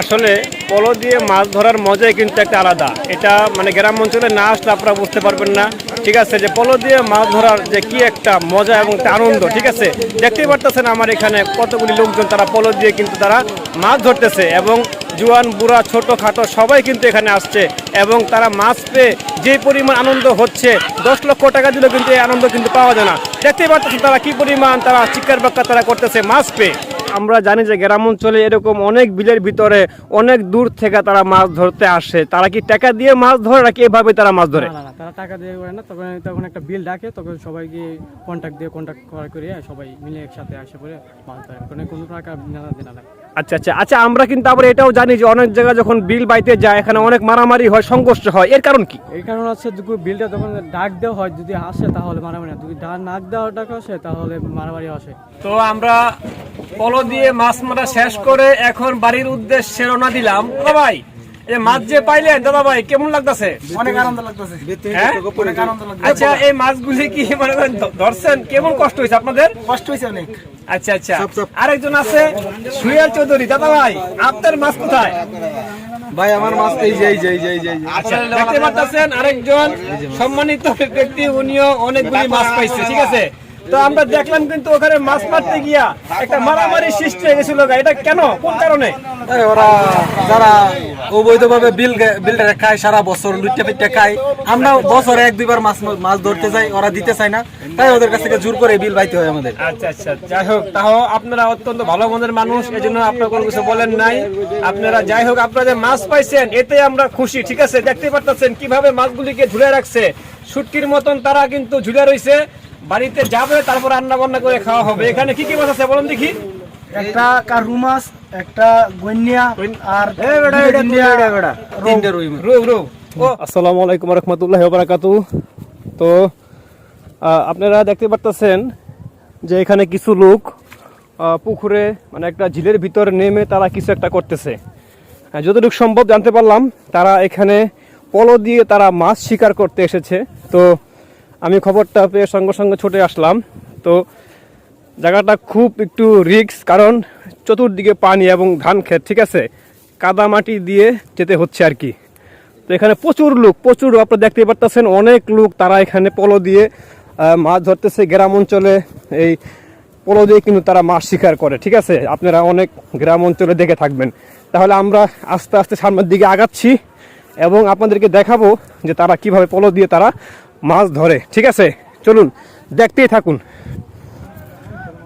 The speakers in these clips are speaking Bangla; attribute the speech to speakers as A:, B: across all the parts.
A: আসলে পলো দিয়ে মাছ ধরার মজাই কিন্তু একটা আলাদা। এটা মানে গ্রাম অঞ্চলে না আসলে আপনারা বুঝতে পারবেন না। ঠিক আছে, যে পলো দিয়ে মাছ ধরার যে কি একটা মজা এবং আনন্দ, ঠিক আছে? দেখতেই পারতেছেন আমার এখানে কতগুলি লোকজন তারা পলো দিয়ে কিন্তু তারা মাছ ধরতেছে এবং জুয়ান, বুড়া, ছোট, খাটো সবাই কিন্তু এখানে আসছে এবং তারা মাছ পেয়ে যে পরিমাণ আনন্দ হচ্ছে, দশ লক্ষ টাকা দিলেও কিন্তু এই আনন্দ কিন্তু পাওয়া যায় না। দেখতেই পাচ্ছেন তারা কি পরিমাণ তারা চিৎকার বাক্কা তারা করতেছে মাছ পেয়ে। আমরা জানি যে গ্রাম অঞ্চলে এরকম অনেক বিলের ভিতরে অনেক দূর থেকে তারা মাছ ধরতে আসে। তারা কি টাকা দিয়ে মাছ ধরে নাকি এভাবে তারা মাছ ধরে?
B: না তারা টাকা দিয়ে করে না। তখন তখন একটা বিল ডাকে, তখন সবাইকে কন্ট্যাক্ট দিয়ে কন্ট্যাক্ট করা করে সবাই মিলে একসাথে আসে পরে মাছ ধরে। কোনো টাকা দেনা লাগে
A: আচ্ছা আচ্ছা আচ্ছা আমরা কিন্তু আবার এটাও জানি যে অনেক জায়গায় যখন বিল বাইতে যায় এখানে অনেক মারামারি হয় সংঘর্ষ হয়। এর কারণ কি?
B: এই কারণে হচ্ছে বিলটা যখন ডাক দেওয়া হয় যদি আসে তাহলে মারামারি। যদি ডাক নাক দেওয়া ডাক আসে তাহলে মারামারি আসে।
A: তো আমরা পলো দিয়ে মাছ মারা শেষ করে এখন বাড়ির উদ্দেশ্যে রওনা দিলাম। সবাই ভাই এই মাছ যে পাইলেন দাদা ভাই কেমন লাগতেছে?
C: অনেক আনন্দ লাগতেছে।
A: হ্যাঁ? আচ্ছা এই মাছগুলি কি মনে করেন ধরছেন? কেমন কষ্ট হয়েছে আপনাদের?
C: কষ্ট হয়েছে অনেক।
A: আচ্ছা আচ্ছা। আরেকজন আছে সুয়াল চৌধুরী। দাদা ভাই আপনার মাছ কোথায়?
C: ভাই আমার মাছ এই যে এই যে এই যে এই যে।
A: আচ্ছা দেখতে পাচ্ছেন আরেকজন সম্মানিত ব্যক্তি উনিও অনেকগুলি মাছ পাইছে ঠিক আছে? তো আমরা দেখলাম কিন্তু ওখানে মাছ মারতে গিয়া একটা মারামারি সৃষ্টি হয়ে গেছিল। এটা কেন? কোন কারণে?
C: ওরা যারা অবৈধভাবে বিল বিলটা খায় সারা বছর লুটে পিটে খায় আমরা বছরে এক দুইবার মাছ মাছ ধরতে যাই ওরা দিতে চায় না। তাই ওদের কাছ থেকে জোর করে বিল বাইতে হয় আমাদের।
A: আচ্ছা আচ্ছা। যাই হোক তাও আপনারা অত্যন্ত ভালো মনের মানুষ এই জন্য আপনার কোনো কিছু বলেন নাই। আপনারা যাই হোক আপনারা যে মাছ পাইছেন এতে আমরা খুশি ঠিক আছে? দেখতে পারতেছেন কীভাবে মাছগুলিকে ঝুলে রাখছে। শুটকির মতন তারা কিন্তু ঝুলে রইছে। বাড়িতে যাবে তারপর রান্না বান্না করে খাওয়া হবে। এখানে কি কি মাছ আছে বলুন দেখি।
D: একটা কারু মাছ একটা গন্যা আর
C: তিনটে রুই মাছ।
A: রো রো ও। আসসালামু আলাইকুম রহমতুল্লাহ বারাকাতু তো আপনারা দেখতে পারতেছেন যে এখানে কিছু লোক আহ, পুকুরে মানে একটা ঝিলের ভিতর নেমে তারা কিছু একটা করতেছে। যতটুকু সম্ভব জানতে পারলাম তারা এখানে পলো দিয়ে তারা মাছ শিকার করতে এসেছে। তো আমি খবরটা পেয়ে সঙ্গে সঙ্গে ছুটে আসলাম। তো জায়গাটা খুব একটু রিস্ক কারণ চতুর্দিকে পানি এবং ধান ক্ষেত, ঠিক আছে? কাদা মাটি দিয়ে যেতে হচ্ছে আর কি। তো এখানে প্রচুর লোক, প্রচুর আপনারা দেখতে পারতেছেন, অনেক লোক তারা এখানে পলো দিয়ে মাছ ধরতেছে গ্রাম অঞ্চলে। এই পলো দিয়ে কিন্তু তারা মাছ শিকার করে, ঠিক আছে? আপনারা অনেক গ্রাম অঞ্চলে দেখে থাকবেন। তাহলে আমরা আস্তে আস্তে সামনের দিকে আগাচ্ছি এবং আপনাদেরকে দেখাবো যে তারা কীভাবে পলো দিয়ে তারা মাছ ধরে, ঠিক আছে? চলুন, দেখতেই থাকুন।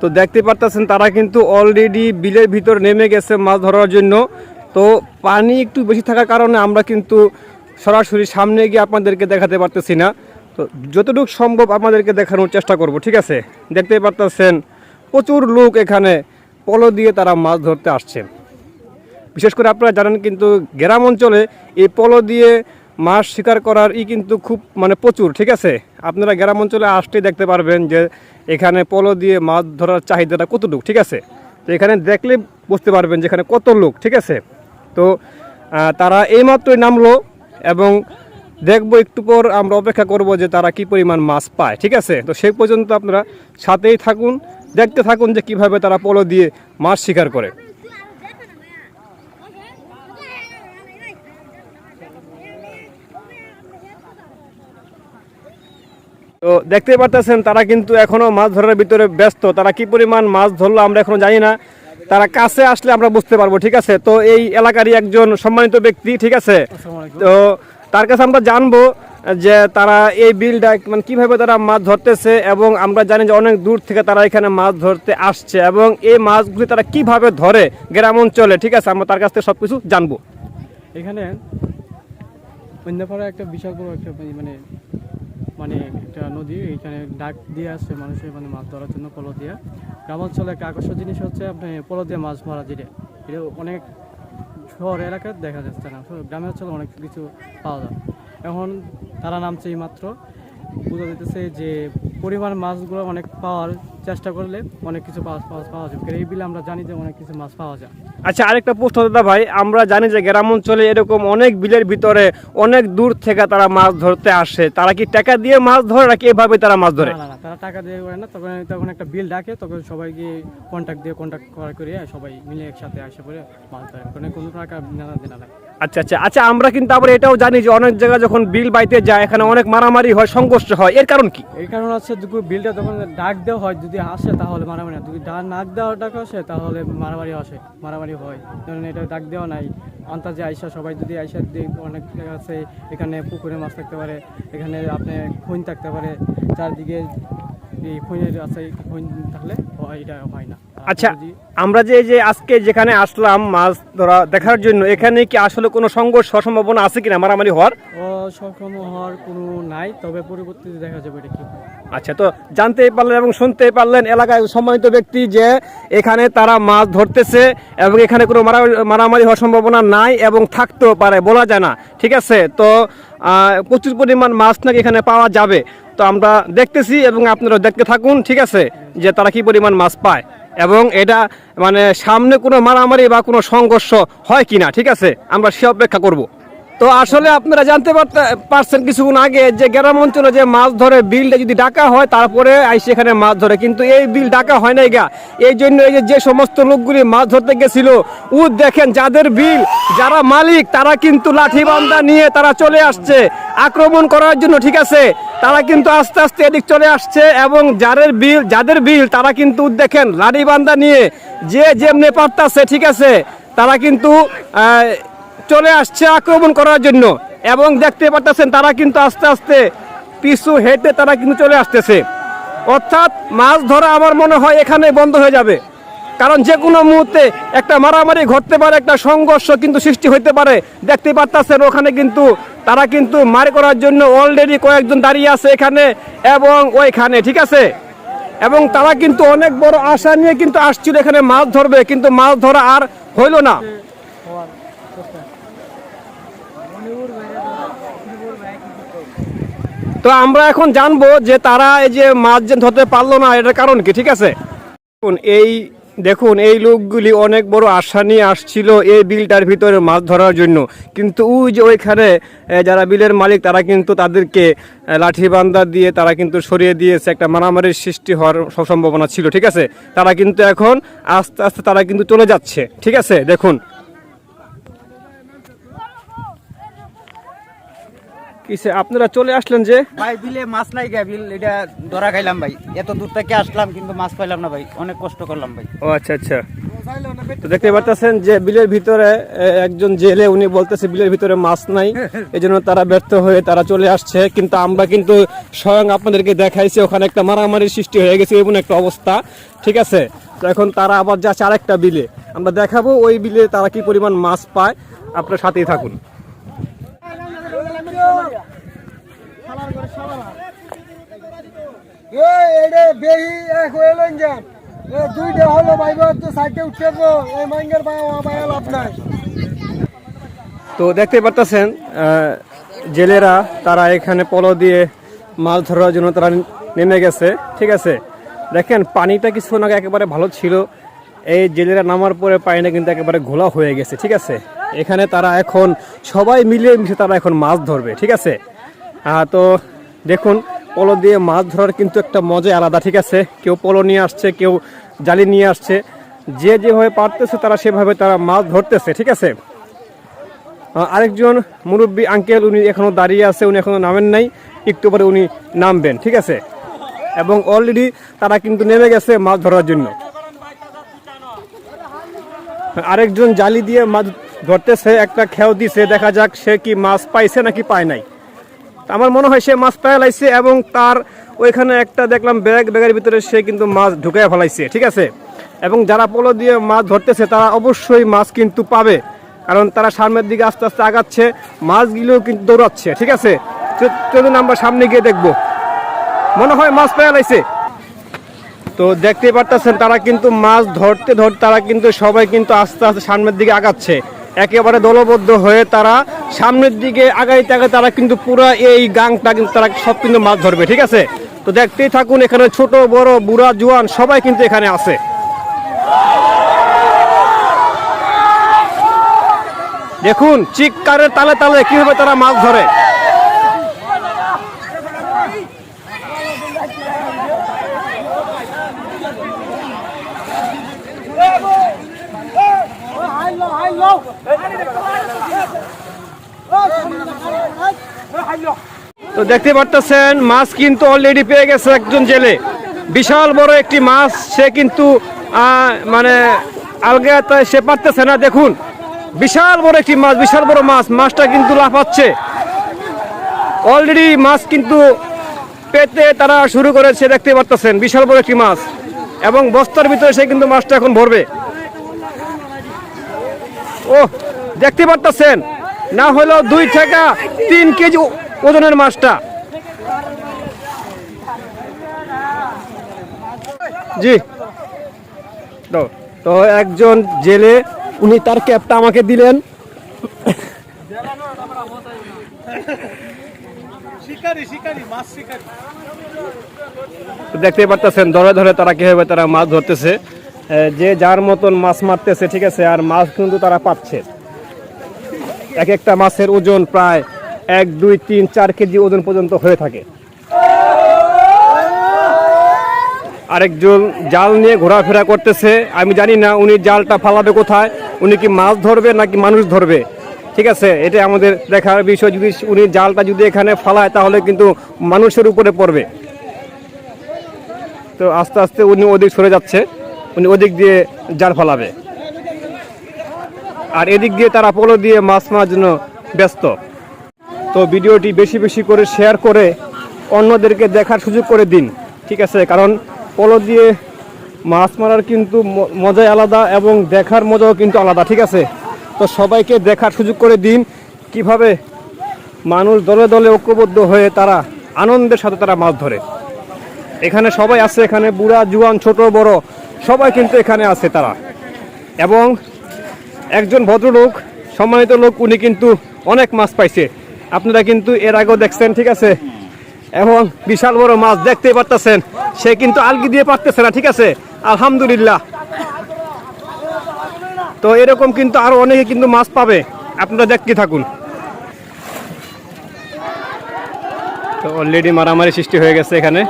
A: তো দেখতে পারতেছেন, তারা কিন্তু অলরেডি বিলের ভিতর নেমে গেছে মাছ ধরার জন্য। তো পানি একটু বেশি থাকার কারণে আমরা কিন্তু সরাসরি সামনে গিয়ে আপনাদেরকে দেখাতে পারতেছি না। তো যতটুকু সম্ভব আপনাদেরকে দেখানোর চেষ্টা করব, ঠিক আছে? দেখতে পারতেছেন, প্রচুর লোক এখানে পলো দিয়ে তারা মাছ ধরতে আসছে। বিশেষ করে আপনারা জানেন কিন্তু গ্রাম অঞ্চলে এই পলো দিয়ে মাছ শিকার করার ই কিন্তু খুব মানে প্রচুর, ঠিক আছে? আপনারা গ্রাম অঞ্চলে আসতে দেখতে পারবেন যে এখানে পলো দিয়ে মাছ ধরার চাহিদাটা কতটুকু, ঠিক আছে? তো এখানে দেখলে বুঝতে পারবেন যে এখানে কত লোক, ঠিক আছে? তো তারা এইমাত্রই নামলো এবং দেখব একটু পর আমরা অপেক্ষা করব যে তারা কি পরিমাণ মাছ পায়, ঠিক আছে? তো সেই পর্যন্ত আপনারা সাথেই থাকুন, দেখতে থাকুন যে কীভাবে তারা পলো দিয়ে মাছ শিকার করে। তো দেখতে পারতেছেন তারা কিন্তু এখনও মাছ ধরার ভিতরে ব্যস্ত। তারা কি পরিমাণ মাছ ধরলো আমরা এখনও জানি না। তারা কাছে আসলে আমরা বুঝতে পারব ঠিক আছে? তো এই এলাকারই একজন সম্মানিত ব্যক্তি ঠিক আছে? তো তার কাছে আমরা জানব যে তারা এই বিলটা মানে কীভাবে তারা মাছ ধরতেছে এবং আমরা জানি যে অনেক দূর থেকে তারা এখানে মাছ ধরতে আসছে এবং এই মাছগুলি তারা কীভাবে ধরে গ্রাম অঞ্চলে ঠিক আছে? আমরা তার কাছ থেকে সব কিছু জানব।
B: এখানে একটা বিশাল বড় একটা মানে- মানে একটা নদী, এখানে ডাক দিয়ে আসছে মানুষের মানে মাছ ধরার জন্য পলো দিয়ে। গ্রামাঞ্চলে একটা আকর্ষণ জিনিস হচ্ছে আপনি পলো দিয়ে মাছ ভরা যেটা। এটা অনেক শহর এলাকায় দেখা যাচ্ছে না গ্রামে অঞ্চলে অনেক কিছু পাওয়া যায়। এখন তারা নামছে এই মাত্র বোঝা যেতেছে যে পরিমাণ মাছগুলো অনেক পাওয়ার চেষ্টা করলে অনেক কিছু পাওয়া পাওয়া পাওয়া যাবে। এই বিলে আমরা জানি যে অনেক কিছু মাছ পাওয়া যায়।
A: আচ্ছা আরেকটা প্রশ্ন দাদা ভাই আমরা জানি যে গ্রাম অঞ্চলে এরকম অনেক বিলের ভিতরে অনেক দূর থেকে তারা মাছ ধরতে আসে। তারা কি টাকা দিয়ে মাছ ধরে নাকি এভাবে তারা মাছ ধরে?
B: না না না তারা টাকা দিয়ে করে না। তখন তখন একটা বিল ডাকে তখন সবাই গিয়ে কন্ট্যাক্ট দিয়ে কন্ট্যাক্ট করা করে সবাই মিলে একসাথে আসে পরে মাছ ধরে। কোনো টাকা দেনা লাগে
A: আচ্ছা আচ্ছা আচ্ছা আমরা কিন্তু আবার এটাও জানি যে অনেক জায়গায় যখন বিল বাইতে যায়, এখানে অনেক মারামারি হয়, সংঘর্ষ হয়। এর কারণ কি?
B: এই কারণে হচ্ছে বিলটা যখন ডাক দেওয়া হয়, যদি আসে তাহলে মারামারি। যদি ডাক নাক দেওয়া ডাক আসে, তাহলে মারামারি আসে, মারামারি হয়। কারণ এটা ডাক দেওয়া নাই, আন্তাজে আইসা, সবাই যদি আইসা দিয়ে অনেক আছে, এখানে পুকুরে মাছ থাকতে পারে, এখানে আপনি খৈন থাকতে পারে, চারদিকে এই খৈনের আছে, খৈন থাকলে এটা হয় না।
A: আচ্ছা আমরা যে এই যে আজকে যেখানে আসলাম মাছ ধরা দেখার জন্য এখানে কি আসলে কোনো সংঘর্ষ সম্ভাবনা আছে কিনা মারামারি হওয়ার?
B: অসক্ষম হওয়ার কোনো নাই তবে পরবর্তীতে দেখা যাবে এটা কি।
A: আচ্ছা তো জানতেই পারলেন এবং শুনতে পারলেন এলাকায় সম্মানিত ব্যক্তি যে এখানে তারা মাছ ধরতেছে এবং এখানে কোনো মারা- মারামারি হওয়ার সম্ভাবনা নাই এবং থাকতেও পারে বলা যায় না। ঠিক আছে তো প্রচুর পরিমাণ মাছ নাকি এখানে পাওয়া যাবে। তো আমরা দেখতেছি এবং আপনারা দেখতে থাকুন ঠিক আছে যে তারা কি পরিমাণ মাছ পায়। এবং এটা মানে সামনে কোনো মারামারি বা কোনো সংঘর্ষ হয় কিনা, ঠিক আছে? আমরা সে অপেক্ষা করব। তো আসলে আপনারা জানতে পারছেন কিছুক্ষণ আগে যে গ্রাম অঞ্চলে যে মাছ ধরে বিলটা যদি ডাকা হয়, তারপরে আইসে এখানে মাছ ধরে। কিন্তু এই বিল ডাকা হয় নাই গা। এই জন্য এই যে সমস্ত লোকগুলি মাছ ধরতে গেছিল ও দেখেন যাদের বিল, যারা মালিক, তারা কিন্তু লাঠি বান্ধা নিয়ে তারা চলে আসছে। আক্রমণ করার জন্য, ঠিক আছে? তারা কিন্তু আস্তে আস্তে এদিক চলে আসছে এবং যাদের বিল যাদের বিল, তারা কিন্তু দেখেন লাঠি বান্ধা নিয়ে যে যেমনি পারতাছে, ঠিক আছে? তারা কিন্তু চলে আসছে আক্রমণ করার জন্য। এবং দেখতে পাচ্ছেন তারা কিন্তু আস্তে আস্তে পিছু হেঁটে তারা কিন্তু চলে আসতেছে। অর্থাৎ মাছ ধরা আমার মনে হয় এখানে বন্ধ হয়ে যাবে। কারণ যে কোনো মুহূর্তে একটা মারামারি ঘটতে পারে, একটা সংঘর্ষ কিন্তু সৃষ্টি হতে পারে। দেখতে পাচ্ছেন ওখানে কিন্তু তারা কিন্তু মার করার জন্য অলরেডি কয়েকজন দাঁড়িয়ে আছে এখানে এবং ওইখানে, ঠিক আছে? এবং তারা কিন্তু অনেক বড় আশা নিয়ে কিন্তু আসছিল এখানে মাছ ধরবে, কিন্তু মাছ ধরা আর হইল না। তো আমরা এখন জানব যে তারা এই যে মাছ যে ধরতে পারল না, এটার কারণ কি, ঠিক আছে? এই, দেখুন, এই লোকগুলি অনেক বড় আশা নিয়ে আসছিল এই বিলটার ভিতরে মাছ ধরার জন্য। কিন্তু ওই যে ওইখানে যারা বিলের মালিক, তারা কিন্তু তাদেরকে লাঠি বান্ধা দিয়ে তারা কিন্তু সরিয়ে দিয়েছে। একটা মারামারির সৃষ্টি হওয়ার সব সম্ভাবনা ছিল, ঠিক আছে? তারা কিন্তু এখন আস্তে আস্তে তারা কিন্তু চলে যাচ্ছে, ঠিক আছে? দেখুন কিসে? আপনারা চলে আসলেন যে?
E: ভাই বিলে মাছ নাই গে বিল এটা ধরা খাইলাম ভাই। এত দূর থেকে আসলাম কিন্তু মাছ পাইলাম না ভাই অনেক কষ্ট করলাম ভাই।
A: ও আচ্ছা আচ্ছা। তো দেখতে পাচ্ছেন যে বিলের ভিতরে একজন জেলে উনি বলতেছে বিলের ভিতরে মাছ নাই। এই জন্য তারা ব্যর্থ হয়ে তারা চলে আসছে। কিন্তু আমরা কিন্তু স্বয়ং আপনাদেরকে দেখাইছি ওখানে একটা মারামারির সৃষ্টি হয়ে গেছে এমন একটা অবস্থা। ঠিক আছে? তো এখন তারা আবার যাচ্ছে আরেকটা বিলে। আমরা দেখাবো ওই বিলে তারা কি পরিমাণ মাছ পায়। আপনার সাথেই থাকুন।
D: এই বেহি এক হইলেন যান দুইটা হলো বাইবা তো সাইডে উঠে এই মাঙ্গের বায়া বায়া লাভ নাই।
A: তো দেখতে পাচ্ছেন জেলেরা তারা এখানে পলো দিয়ে মাছ ধরার জন্য তারা নেমে গেছে ঠিক আছে? দেখেন পানিটা কিছুক্ষণ আগে একেবারে ভালো ছিল। এই জেলেরা নামার পরে পানিটা কিন্তু একেবারে ঘোলা হয়ে গেছে ঠিক আছে? এখানে তারা এখন সবাই মিলিয়ে মিশে তারা এখন মাছ ধরবে ঠিক আছে? তো দেখুন, পলো দিয়ে মাছ ধরার কিন্তু একটা মজাই আলাদা, ঠিক আছে? কেউ পলো নিয়ে আসছে, কেউ জালি নিয়ে আসছে। যে যেভাবে পারতেছে তারা সেভাবে তারা মাছ ধরতেছে, ঠিক আছে? আরেকজন মুরব্বী আঙ্কেল উনি এখনও দাঁড়িয়ে আছে, উনি এখনও নামেন নাই, একটু পরে উনি নামবেন, ঠিক আছে? এবং অলরেডি তারা কিন্তু নেমে গেছে মাছ ধরার জন্য। আরেকজন জালি দিয়ে মাছ ধরতেছে, একটা খেও দিছে, দেখা যাক সে কি মাছ পাইছে নাকি পায় নাই। আমার মনে হয় সে মাছ পেয়ে এবং তার ওইখানে একটা দেখলাম ব্যাগ, ব্যাগের ভিতরে সে কিন্তু মাছ ঢুকায় ফেলাইছে, ঠিক আছে? এবং যারা পোলো দিয়ে মাছ ধরতেছে, তারা অবশ্যই মাছ কিন্তু পাবে, কারণ তারা সামনের দিকে আস্তে আস্তে আগাচ্ছে, মাছগুলোও কিন্তু দৌড়াচ্ছে, ঠিক আছে? চলুন আমরা সামনে গিয়ে দেখব। মনে হয় মাছ পেয়ে লাইছে। তো দেখতে পারতেছেন, তারা কিন্তু মাছ ধরতে ধরতে তারা কিন্তু সবাই কিন্তু আস্তে আস্তে সামনের দিকে আগাচ্ছে। একেবারে দলবদ্ধ হয়ে তারা সামনের দিকে আগাই আগে তারা কিন্তু পুরো এই গাংটা কিন্তু তারা সব কিন্তু মাছ ধরবে, ঠিক আছে? তো দেখতেই থাকুন, এখানে ছোট, বড়, বুড়া, জোয়ান সবাই কিন্তু এখানে আছে। দেখুন, চিৎকারের তালে তালে কীভাবে তারা মাছ ধরে। দেখতে পারতেছেন, মাছ কিন্তু অলরেডি পেয়ে গেছে একজন জেলে। বিশাল বড় একটি মাছ, সে কিন্তু মানে আলগাতে সে পারতেছে না, দেখুন। বিশাল বড় একটি মাছ, বিশাল বড় মাছ, মাছটা কিন্তু লাফাচ্ছে। অলরেডি মাছ কিন্তু পেতে তারা শুরু করেছে দেখতে পারতেছেন, বিশাল বড় একটি মাছ। এবং বস্তার ভিতরে সে কিন্তু মাছটা এখন ভরবে। ও দেখতে পারতেছেন, না হলেও দুই থেকে তিন কেজি ওজনের মাছটা? জি। তো তো একজন জেলে উনি তার ক্যাপটা আমাকে দিলেন। দেখতে পারতেছেন ধরে ধরে তারা কীভাবে তারা মাছ ধরতেছে। যে যার মতন মাছ মারতেছে ঠিক আছে আর মাছ কিন্তু তারা পাচ্ছে। এক একটা মাছের ওজন প্রায় এক, দুই, তিন, চার কেজি ওজন পর্যন্ত হয়ে থাকে। আরেকজন জাল নিয়ে ঘোরাফেরা করতেছে। আমি জানি না উনি জালটা ফালাবে কোথায়, উনি কি মাছ ধরবে নাকি মানুষ ধরবে। ঠিক আছে এটা আমাদের দেখার বিষয়। যদি উনি জালটা যদি এখানে ফালায়, তাহলে কিন্তু মানুষের উপরে পড়বে। তো আস্তে আস্তে উনি ওদিক সরে যাচ্ছে। উনি ওদিক দিয়ে জাল ফালাবে। আর এদিক দিয়ে তারা পোলো দিয়ে মাছ মারার জন্য ব্যস্ত। তো ভিডিওটি বেশি বেশি করে শেয়ার করে অন্যদেরকে দেখার সুযোগ করে দিন, ঠিক আছে? কারণ পোলো দিয়ে মাছ মারার কিন্তু মজাই আলাদা এবং দেখার মজাও কিন্তু আলাদা, ঠিক আছে? তো সবাইকে দেখার সুযোগ করে দিন, কীভাবে মানুষ দলে দলে ঐক্যবদ্ধ হয়ে তারা আনন্দের সাথে তারা মাছ ধরে। এখানে সবাই আছে, এখানে বুড়া, জুয়ান, ছোট, বড়, সবাই কিন্তু এখানে আছে তারা। এবং একজন ভদ্রলোক, সম্মানিত লোক, উনি কিন্তু অনেক মাছ পাইছে। আপনারা কিন্তু এর আগেও দেখছেন, ঠিক আছে? এবং বিশাল বড় মাছ দেখতেই পারতেছেন। সে কিন্তু আলগি দিয়ে পারতেছে না, ঠিক আছে? আলহামদুলিল্লাহ। তো এরকম কিন্তু আরও অনেকে কিন্তু মাছ পাবে। আপনারা দেখতে থাকুন। তো অলরেডি মারামারি সৃষ্টি হয়ে গেছে এখানে।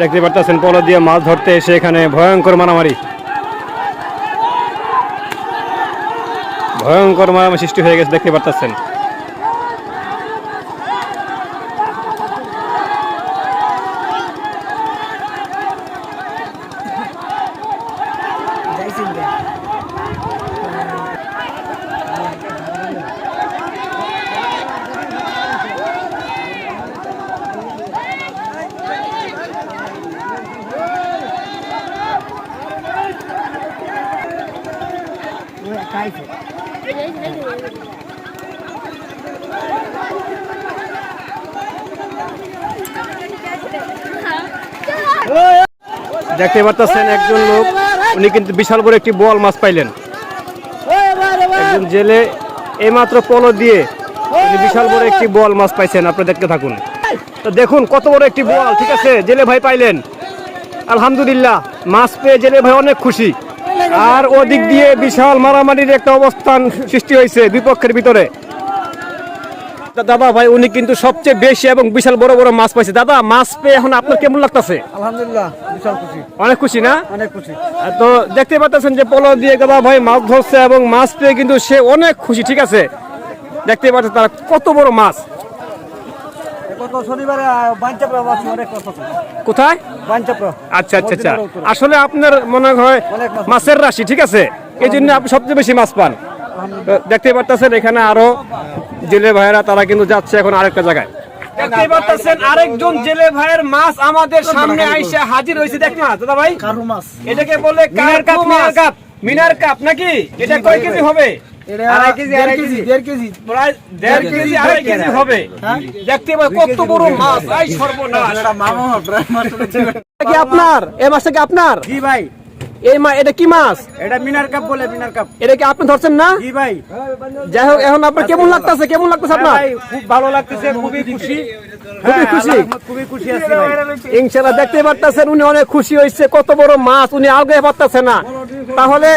A: দেখতে পারতেছেন, পলো দিয়ে মাছ ধরতে এসে এখানে ভয়ঙ্কর মারামারি। ভয়ঙ্কর মারামারি সৃষ্টি হয়ে গেছে দেখতে পারতেছেন। দেখতে পারতেছেন একজন লোক, উনি কিন্তু বিশাল বড় একটি বল মাছ পাইলেন। একজন জেলে এইমাত্র পলো দিয়ে বিশাল বড় একটি বল মাছ পাইছেন আপনারা দেখতে থাকুন। তো দেখুন কত বড় একটি বল ঠিক আছে? জেলে ভাই পাইলেন। আলহামদুলিল্লাহ, মাছ পেয়ে জেলে ভাই অনেক খুশি। আর ওদিক দিয়ে বিশাল মারামারির একটা অবস্থান সৃষ্টি হয়েছে দুই পক্ষের ভিতরে। দাদা ভাই উনি কিন্তু সবচেয়ে বেশি এবং বিশাল বড় বড় মাছ পাইছে। দাদা মাছ পেয়ে এখন আপনার কেমন লাগতেছে?
D: আলহামদুলিল্লাহ বিশাল খুশি।
A: অনেক খুশি না?
D: অনেক খুশি।
A: তো দেখতে পাচ্ছেন যে পলো দিয়ে দাদা ভাই মাছ ধরছে এবং মাছ পেয়ে কিন্তু সে অনেক খুশি ঠিক আছে? দেখতে পাচ্ছেন তারা কত বড় মাছ
D: গত শনিবারে বাঞ্চাপ্রা মাছ অনেক কত
A: কোথায়? আচ্ছা আচ্ছা আচ্ছা। আসলে আপনার মনে হয় মাছের রাশি ঠিক আছে? এই জন্য আপনি সবচেয়ে বেশি মাছ পান। দেখতে পাচ্ছেন এখানে আরও জেলে ভাইয়েরা তারা কিন্তু যাচ্ছে এখন আরেকটা জায়গায়। দেখতে পাচ্ছেন আরেকজন জেলে ভাইয়ের মাছ আমাদের সামনে আইসা হাজির হয়েছে। দেখ না দাদা ভাই।
D: কারু মাছ।
A: এটাকে বলে mirror carp mirror carp. Mirror carp নাকি? এটা কয় কেজি হবে? এ কি আপনার? এই মাছটা কি আপনার?
D: জি ভাই।
A: এই মা এটা কি মাছ?
E: এটা মিনার কাপ বলে মিনার কাপ।
A: এটা কি আপনি ধরছেন না?
E: জি ভাই।
A: যাই হোক এখন আপনার কেমন লাগতেছে? কেমন লাগতেছে আপনার?
E: খুব ভালো লাগতেছে খুবই খুশি।
A: খুবই
E: হ্যাঁ,
A: খুশি?
E: খুবই খুশি আছি ভাই।
A: ইনশাল্লাহ দেখতে পারতেছেন উনি অনেক খুশি হয়েছে। কত বড় মাছ উনি আগে পারতেছে না। তাহলে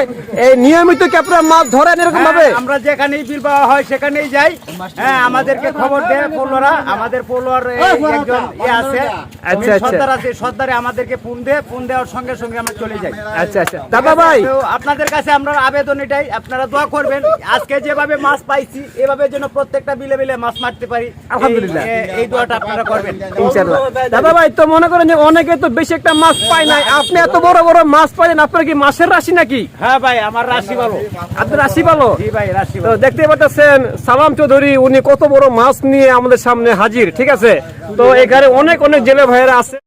A: এই নিয়মিত কি আপনারা মাছ ধরেন এরকম ভাবে?
E: হ্যাঁ, আমরা যেখানেই বিল পাওয়া হয় সেখানেই যাই। হ্যাঁ আমাদেরকে খবর দেয় পৌলরা আমাদের পৌলর একজন ইয়ে আছে।
A: আচ্ছা, আচ্ছা।
E: সর্দার আছে সর্দারে আমাদেরকে ফোন দেয় ফোন দেওয়ার সঙ্গে সঙ্গে আমরা চলে যাই।
A: আচ্ছা আচ্ছা দাদা ভাই
E: তো আপনাদের কাছে আমরা আবেদন এটাই। আপনারা দোয়া করবেন আজকে যেভাবে মাছ পাইছি এভাবে যেন প্রত্যেকটা বিলে বিলে মাছ মারতে পারি।
A: আলহামদুলিল্লাহ।
E: এই- এই দোয়াটা আপনারা করবেন।
A: ইনশাল্লাহ দাদা ভাই তো মনে করেন যে অনেকে তো বেশি একটা মাছ পায় আপনি এত বড় বড় মাছ পাইলেন আপনার কি মাছের রাশি নাকি?
E: হ্যাঁ ভাই আমার রাশি ভালো।
A: আপনার রাশি ভালো?
E: জি ভাই রাশি
A: তো
E: ভালো
A: দেখতে পাচ্ছেন সালাম চৌধুরী উনি কত বড় মাছ নিয়ে আমাদের সামনে হাজির। ঠিক আছে? তো এখানে অনেক অনেক জেলে ভাইয়েরা আছে।